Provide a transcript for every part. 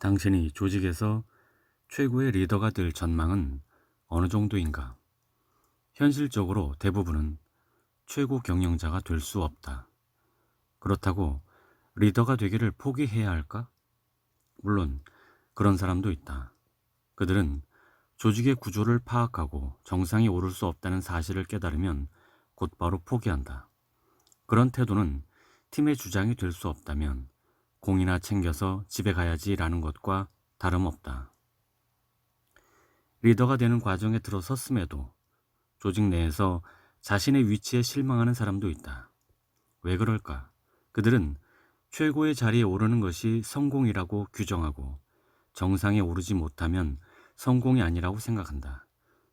당신이 조직에서 최고의 리더가 될 전망은 어느 정도인가? 현실적으로 대부분은 최고 경영자가 될 수 없다. 그렇다고 리더가 되기를 포기해야 할까? 물론 그런 사람도 있다. 그들은 조직의 구조를 파악하고 정상에 오를 수 없다는 사실을 깨달으면 곧바로 포기한다. 그런 태도는 팀의 주장이 될 수 없다면 공이나 챙겨서 집에 가야지 라는 것과 다름없다. 리더가 되는 과정에 들어섰음에도 조직 내에서 자신의 위치에 실망하는 사람도 있다. 왜 그럴까? 그들은 최고의 자리에 오르는 것이 성공이라고 규정하고 정상에 오르지 못하면 성공이 아니라고 생각한다.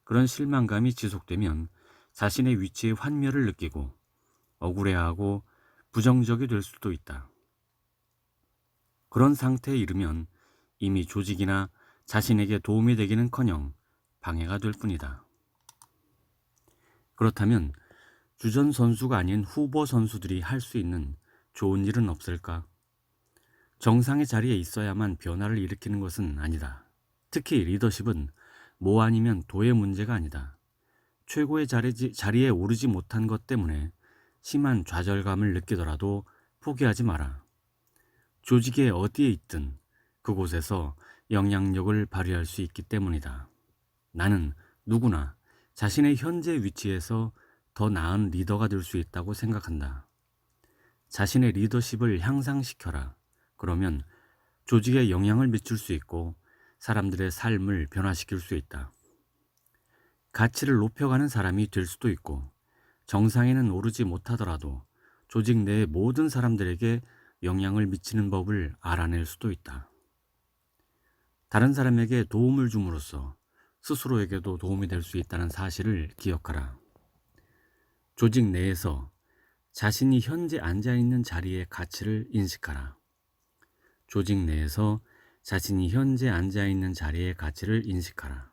그런 실망감이 지속되면 자신의 위치에 환멸을 느끼고 억울해하고 부정적이 될 수도 있다. 그런 상태에 이르면 이미 조직이나 자신에게 도움이 되기는 커녕 방해가 될 뿐이다. 그렇다면 주전 선수가 아닌 후보 선수들이 할 수 있는 좋은 일은 없을까? 정상의 자리에 있어야만 변화를 일으키는 것은 아니다. 특히 리더십은 뭐 아니면 도의 문제가 아니다. 최고의 자리, 자리에 오르지 못한 것 때문에 심한 좌절감을 느끼더라도 포기하지 마라. 조직에 어디에 있든 그곳에서 영향력을 발휘할 수 있기 때문이다. 나는 누구나 자신의 현재 위치에서 더 나은 리더가 될 수 있다고 생각한다. 자신의 리더십을 향상시켜라. 그러면 조직에 영향을 미칠 수 있고 사람들의 삶을 변화시킬 수 있다. 가치를 높여가는 사람이 될 수도 있고 정상에는 오르지 못하더라도 조직 내의 모든 사람들에게 영향을 미치는 법을 알아낼 수도 있다. 다른 사람에게 도움을 줌으로써 스스로에게도 도움이 될 수 있다는 사실을 기억하라. 조직 내에서 자신이 현재 앉아 있는 자리의 가치를 인식하라. 조직 내에서 자신이 현재 앉아 있는 자리의 가치를 인식하라.